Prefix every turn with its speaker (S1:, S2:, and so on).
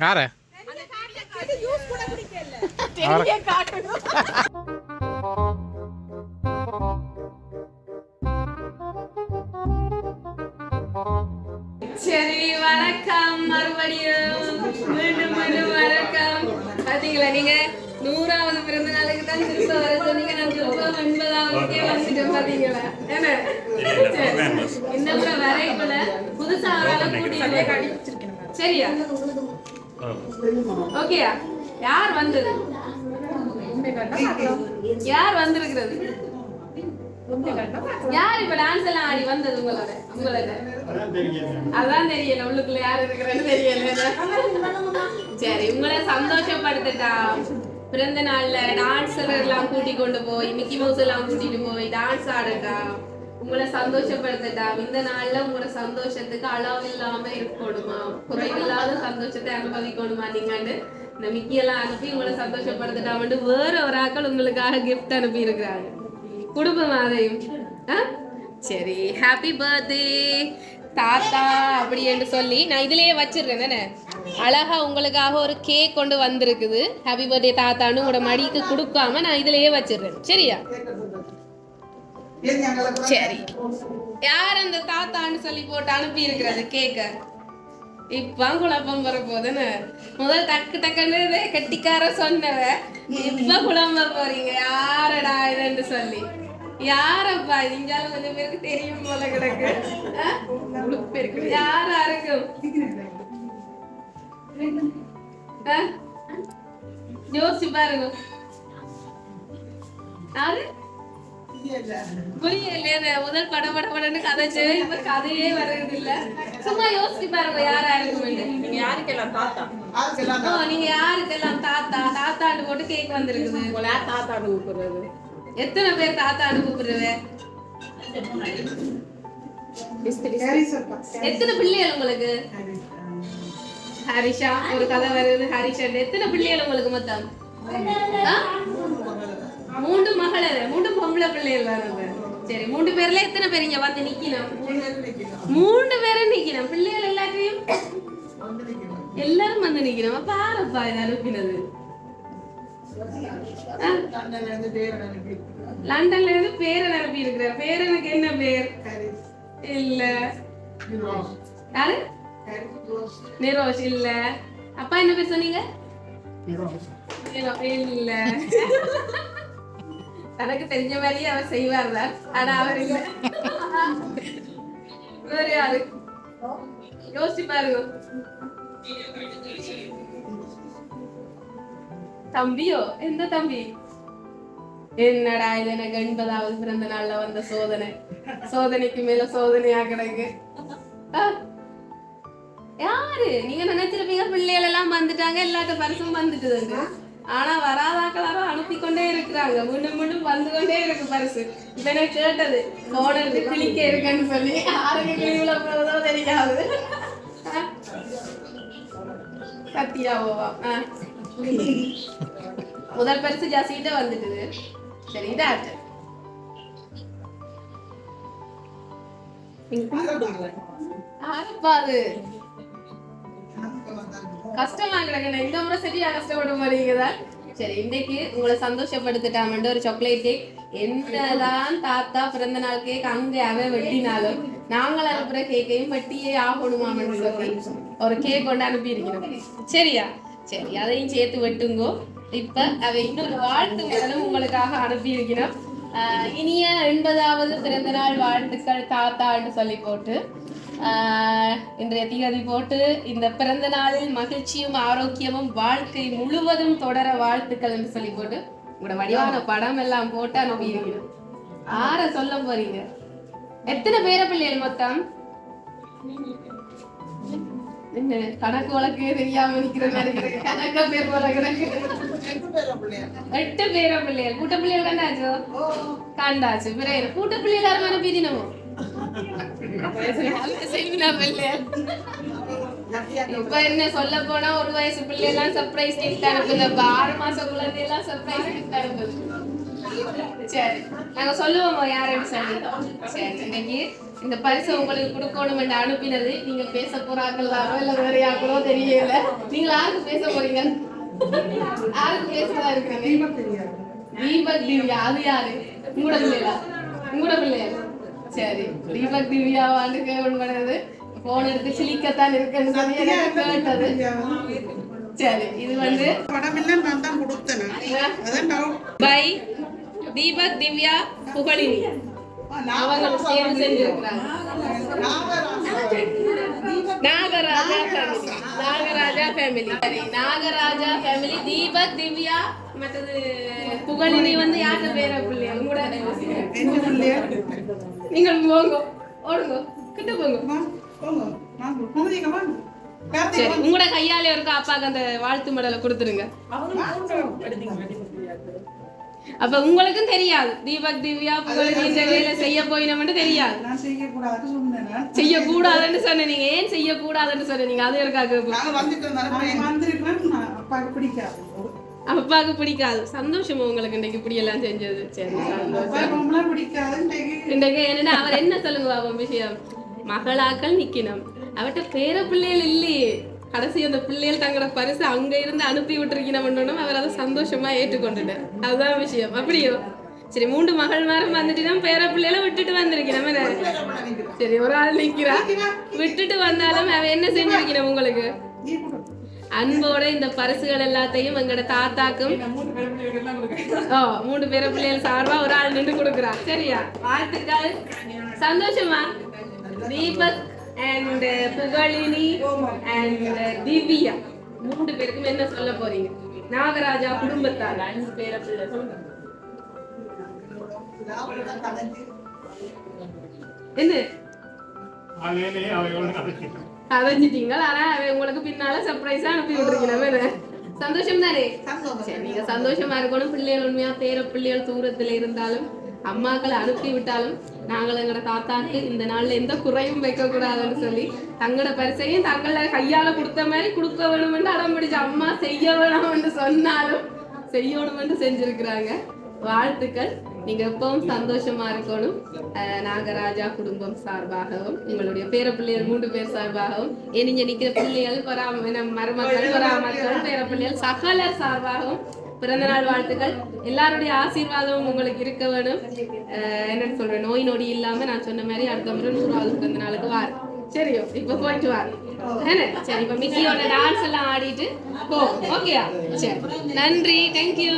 S1: யார?
S2: சரி வணக்கம். மறுபடியும் மீண்டும் மீண்டும் வணக்கம். பாத்தீங்களா நீங்க? நூறாவது பிறந்த நாளுக்கு தான் திரும்ப வர சொன்னீங்க. நான் திரும்ப எண்பதாவதுக்கே வந்துட்டேன் பாத்தீங்களா? என்ன. இந்த முறை வரைக்குள்ள புதுசா ஒரு ஆளை கூட்டிட்டு சரியா? ஓகேயா யார் வந்தது? யார் வந்திருக்கிறது? யார் இப்ப டான்ஸ் எல்லாம் ஆடி வந்தது உங்களோட? உங்களோட? அதான் தெரியல உள்ளுக்குள்ள யார் இருக்கிறேன்னு தெரியல. சரி உங்களை சந்தோஷப்படுத்தட்டா? பிறந்த நாள்ல டான்ஸர் எல்லாம் கூட்டி கொண்டு போய் மிக்கி மவுஸ் எல்லாம் கூட்டிட்டு போய் டான்ஸ் ஆடட்டா? உங்களை சந்தோஷப்படுத்தட்டா? இந்த நாள்ல உங்களோட சந்தோஷத்துக்கு அளவு இல்லாம இருக்கணுமா? குறைவில்லாத சந்தோஷத்தை அனுபவிக்கணுமா? நீங்கன்னு இந்த மிக்கியெல்லாம் அனுப்பி உங்களை சந்தோஷப்படுத்தட்டாமட்டு வேற ஒரு ஆக்கள் உங்களுக்காக கிஃப்ட் அனுப்பி இருக்கிறாங்க குடும்பம் அதையும் சரி ஹாப்பி பர்த்டே தாத்தா அப்படி என்று சொல்லி நான் இதுலயே வச்சிருக்கேன் தானே அழகா உங்களுக்காக ஒரு கேக் கொண்டு வந்திருக்குது. ஹாப்பி பர்த்டே தாத்தான்னு உங்களோட மடிக்கு கொடுக்காம நான் இதுலயே வச்சிடுறேன். சரியா? சரி. யார் அந்த தாத்தான்னு சொல்லி போட்டு அனுப்பி இருக்கிறது கேக்க. இப்ப குழப்பம் வர போதுன்னு முதல் டக்கு டக்குன்னு கெட்டிக்கார சொன்னவ. இப்ப குழம்ப போறீங்க யாரடா இதுன்னு சொல்லி. யாரப்பா? இங்கால கொஞ்சம் பேருக்கு தெரியும் போல கிடக்கு? யாரா இருக்கும்? யோசிச்சு பாருங்க. யாரு? புரியல. முதல் பட பட படன்னு கதைச்சு இப்ப கதையே வர்றது இல்ல சும்மா யோசிச்சு பாருங்க யாரா இருக்கும்
S3: நீங்க யாருக்கெல்லாம் தாத்தா?
S2: ஓ நீங்க யாருக்கெல்லாம் தாத்தா? தாத்தாண்டு போட்டு கேக் வந்திருக்குது.
S3: உங்களை யார் தாத்தான்னு கூப்பிடுறது?
S2: எத்தனை பேர் தாத்தாண்டு கூப்பிடுறது? எத்தனை பிள்ளைகள் உங்களுக்கு? ஹரிஷா ஒரு கதை வருது ஹரிஷா. எத்தனை பிள்ளைகள் உங்களுக்கு மொத்தம்? மூன்று மகளர் மூன்று பொம்பளை பிள்ளைகள் வருது சரி மூன்று பேர்ல எத்தனை பேர் இங்க வந்து நிக்கணும்? மூன்று பேரும் நிக்கணும். பிள்ளைகள் எல்லாத்தையும் எல்லாரும் வந்து நிக்கணும். அப்ப ஆரப்பா இது அனுப்பினது? லண்டன்ல இருந்து பேரன் அனுப்பி இருக்கிறார் பேரனுக்கு என்ன பேர்? இல்ல. யாரு? நிரோஷ். இல்ல. அப்பா என்ன பேர் சொன்னீங்க? இல்ல. தனக்கு தெரிஞ்ச மாதிரியே அவர் செய்வார் தான். ஆனா அவர் வேற யாரு? யோசிச்சு பாருங்க. தம்பியோ? எந்த தம்பி? என்னடா இது எனக்கு எண்பதாவது பிறந்த நாள்ல வந்த சோதனை. சோதனைக்கு மேல சோதனையா கிடக்கு? யாரு? நீங்க நினைச்சிருப்பீங்க பிள்ளைகள் எல்லாம் வந்துட்டாங்க எல்லாத்த பரிசும் வந்துட்டுதுங்க ஆனா வராதாக்களாரும் அனுப்பி கொண்டே இருக்கிறாங்க. மீண்டும் மீண்டும் வந்து கொண்டே இருக்கு பரிசு. இப்ப எனக்கு கேட்டது? போன எடுத்து கிளிக்க இருக்குன்னு சொல்லி. யாருக்கு கிளிவுல போறதோ தெரியாது? சத்தியாவோவா. முதல் பரிசு ஜாசிகிட்ட வந்துட்டுது. சரி இதாட்டு யாருப்பா கஷ்டம்லாம் கஷ்டமா கிடக்கு இந்த முறை சரியா கஷ்டப்பட போறீங்கதா சரி இன்னைக்கு உங்களை சந்தோஷப்படுத்திட்டாமட்டு ஒரு சாக்லேட் கேக் என்னதான் தாத்தா பிறந்த நாள் கேக் அங்கே அவ வெட்டினாலும் நாங்கள் அனுப்புற கேக்கையும் வெட்டியே ஆகணுமாமன்னு சொல்லி ஒரு கேக் கொண்டு அனுப்பி இருக்கிறோம் சரியா? சரி அதையும் சேர்த்து வெட்டுங்கோ. இப்ப அவ இன்னொரு வாழ்த்து மடலும் உங்களுக்காக அனுப்பியிருக்கிறோம். ஆஹ் இனிய எண்பதாவது பிறந்த நாள் வாழ்த்துக்கள் தாத்தான்னு சொல்லி போட்டு. இன்றைய திகதி போட்டு இந்த பிறந்த நாளில் மகிழ்ச்சியும் ஆரோக்கியமும் வாழ்க்கை முழுவதும் தொடர வாழ்த்துக்கள் என்று சொல்லி போட்டு உங்களோட வடிவான படம் எல்லாம் போட்டு அனுப்பியிருக்கிறோம் ஆற சொல்ல போறீங்க? எத்தனை பேர பிள்ளைகள் மொத்தம்? என்ன கணக்கு வழக்கு தெரியாம நிக்கிற மாதிரி இருக்கு. கணக்க பேர் எட்டு பேர பிள்ளைகள். கூட்ட பிள்ளைகள் கண்டாச்சு? கண்டாச்சு. பிறகு கூட்ட பிள்ளைகள் செல்வினா பிள்ளைகள் இப்ப என்ன சொல்ல போனா ஒரு வயசு பிள்ளை எல்லாம் சர்ப்ரைஸ் கிஃப்ட் அனுப்புது அப்ப ஆறு மாசம் குழந்தை எல்லாம் சர்ப்ரைஸ் கிஃப்ட் அனுப்புது சரி. நாங்க சொல்லுவோம் யாருன்னு சொல்லி சரி இன்னைக்கு இந்த பரிசு உங்களுக்கு கொடுக்கணும் என்று அனுப்பினது நீங்க பேச போறாங்களாரோ இல்ல வேற யாருக்கோ தெரியல. நீங்க யாருக்கு பேச போறீங்க? யாருக்கு பேசுறதா இருக்கிறீங்க தீபக் திவ்யா அது யாரு? உங்களோட பிள்ளையா? உங்களோட பிள்ளையா? சரி தீபக் திவ்யா வந்து கேவன் பண்ணது போன் எடுத்து சிலிக்கத்தான் இருக்குன்னு சொல்லி எனக்கு கேட்டது. சரி இது வந்து
S1: படமெல்லாம் நான் தான் கொடுத்தேன். அதான் டவுட்
S2: பை தீபக் திவ்யா புகழினி. அவங்க சேர்ந்து செஞ்சிருக்கிறாங்க. நாகராஜா ஃபேமிலி நாகராஜா ஃபேமிலி சரி நாகராஜா ஃபேமிலி தீபக் திவ்யா மற்றது புகழினி வந்து யாரு பேர பிள்ளையா உங்களோட
S1: என்ன பிள்ளையா
S2: நீங்கள் போங்க ஓடுங்க கிட்ட போங்க.
S1: வா, போங்க. வாங்க குமுதிங்க வாங்க கார்த்திக்
S2: சரி உங்களோட கையாலே இருக்க அப்பாக்கு அந்த வாழ்த்து மடலை கொடுத்துருங்க. அப்ப உங்களுக்கும் தெரியாது. தீபக் திவ்யா இந்த வேலை செய்ய போயினோம்னு தெரியாது.
S1: நான் செய்யக்கூடாதுன்னு சொன்னேன்
S2: செய்யக்கூடாதுன்னு சொன்னீங்க ஏன் செய்யக்கூடாதுன்னு சொன்னீங்க? அது இருக்காக்கு
S1: அப்பாவுக்கு பிடிக்காது.
S2: சந்தோஷமா உங்களுக்கு இன்னைக்கு இப்படி எல்லாம் செஞ்சது. சரி
S1: இன்றைக்கு.
S2: என்னன்னா அவர் என்ன சொல்லுங்க விஷயம்? மகளாக்கள் நிக்கணும். அவட்ட பேர பிள்ளைகள் இல்லையே. கடைசி அந்த பிள்ளைகள் தங்களோட பரிசு அங்க இருந்து அனுப்பி விட்டுருக்கணும் அவர் அதை சந்தோஷமா ஏற்றுக்கொண்டுட்டார் அதுதான் விஷயம். அப்படியோ? சரி மூன்று மகள் மாரம் வந்துட்டு பேர பிள்ளைகளை விட்டுட்டு வந்திருக்கணும். என்ன? சரி ஒரு ஆள் நிக்கிறா. விட்டுட்டு வந்தாலும் அவ என்ன செஞ்சிருக்கணும் உங்களுக்கு? அன்போட இந்த பரிசுகள் எல்லாத்தையும் எங்களோட தாத்தாக்கும். ஓ மூணு பேர பிள்ளைகள் சார்பா ஒரு ஆள் நின்று கொடுக்குறா. சரியா? வாழ்த்துக்கள். சந்தோஷமா? Deepak and Pugazhini and Divya. மூன்று பேருக்கும் என்ன சொல்ல போறீங்க? நாகராஜா குடும்பத்தார். அஞ்சு பேர பிள்ளை சொல்லுங்க என்ன கதைஞ்சிட்டீங்க ஆனா உங்களுக்கு பின்னால சர்ப்ரைஸா அனுப்பி விட்டுருக்கீங்க சந்தோஷம். தானே நீங்க சந்தோஷமா இருக்கணும். பிள்ளைகள் உண்மையா பேர பிள்ளைகள் தூரத்துல இருந்தாலும் அம்மாக்களை அனுப்பி விட்டாலும் நாங்கள் எங்களோட தாத்தாக்கு இந்த நாள்ல எந்த குறையும் வைக்க கூடாதுன்னு சொல்லி தங்களோட பரிசையும் தங்கள கையால கொடுத்த மாதிரி கொடுக்க வேணும்னு அடம் பிடிச்ச அம்மா செய்ய வேணும்னு சொன்னாலும் செய்யணும்னு செஞ்சிருக்கிறாங்க. வாழ்த்துக்கள். நீங்க எப்பவும் சந்தோஷமா இருக்கணும். அஹ் நாகராஜா குடும்பம் சார்பாகவும் உங்களுடைய பேர பிள்ளைகள் மூன்று பேர் சார்பாகவும் நீங்க நிக்கிற பிள்ளைகள் பராம மருமக்கள் பராமக்கள் பேர பிள்ளைகள் சகல சார்பாகவும் பிறந்த நாள் வாழ்த்துக்கள். எல்லாருடைய ஆசீர்வாதமும் உங்களுக்கு இருக்க வேணும். என்னன்னு சொல்றேன் நோய் நொடி இல்லாம நான் சொன்ன மாதிரி அடுத்த முறை நூறாவது பிறந்த நாளுக்கு வார். சரியோ இப்ப போயிட்டு வார். சரி இப்ப மிக்கியோட டான்ஸ் எல்லாம் ஆடிட்டு போ. ஓகேயா சரி. நன்றி தேங்க்யூ